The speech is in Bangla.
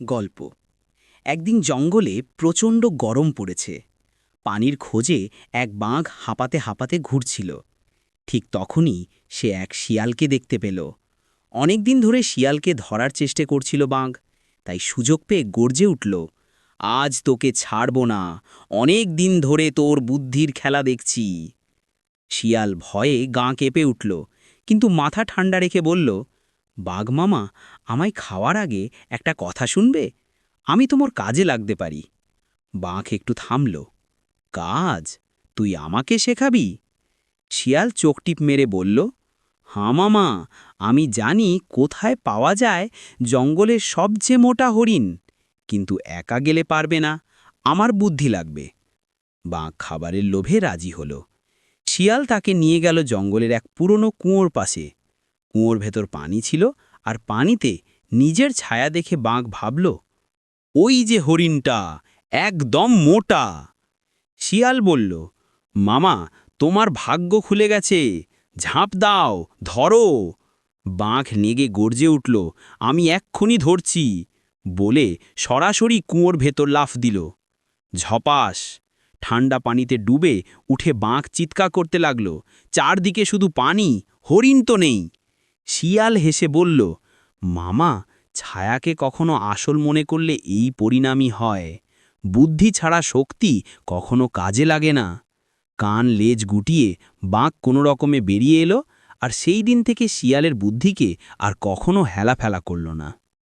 গল্প। একদিন জঙ্গলে প্রচণ্ড গরম পড়েছে। পানির খোঁজে এক বাঘ হাঁপাতে হাঁপাতে ঘুরছিল। ঠিক তখনই সে এক শিয়ালকে দেখতে পেল। অনেক দিন ধরে শিয়ালকে ধরার চেষ্টা করছিল বাঘ। তাই সুযোগ পেয়ে গর্জে উঠল, আজ তোকে ছাড়ব না। অনেক দিন ধরে তোর বুদ্ধির খেলা দেখছি। শিয়াল ভয়ে গাঁ কেঁপে উঠল, কিন্তু মাথা ঠান্ডা রেখে বলল বাঘ মামা, আমায় খাওয়ার আগে একটা কথা শুনবে? আমি তোমার কাজে লাগতে পারি। বাঘ একটু থামল। কাজ? তুই আমাকে শেখাবি? শিয়াল চোখটিপ মেরে বলল হাঁ মামা, আমি জানি কোথায় পাওয়া যায় জঙ্গলের সবচেয়ে মোটা হরিণ, কিন্তু একা গেলে পারবে না, আমার বুদ্ধি লাগবে। বাঘ খাবারের লোভে রাজি হল। শিয়াল তাকে নিয়ে গেল জঙ্গলের এক পুরনো কুঁয়োর পাশে। কুয়োর ভেতর পানি ছিল আর পানিতে নিজের ছায়া দেখে বাঘ ভাবল, ওই যে হরিণটা, একদম মোটা। শিয়াল বলল, মামা, তোমার ভাগ্য খুলে গেছে। ঝাঁপ দাও, ধরো। বাঘ নেগে গর্জে উঠল, আমি এক্ষুনি ধরছি। বলে সরাসরি কুঁয়োর ভেতর লাফ দিল। ঝপাস। ঠান্ডা পানিতে ডুবে উঠে বাঘ চিৎকা করতে লাগল, চারদিকে শুধু পানি, হরিণ তো নেই। শিয়াল হেসে বলল, মামা, ছায়াকে কখনো আসল মনে করলে এই পরিণামই হয়। বুদ্ধি ছাড়া শক্তি কখনো কাজে লাগে না। কান লেজ গুটিয়ে বাঁক কোনো রকমে বেরিয়ে এলো, আর সেই দিন থেকে শিয়ালের বুদ্ধিকে আর কখনো হেলাফেলা করল না।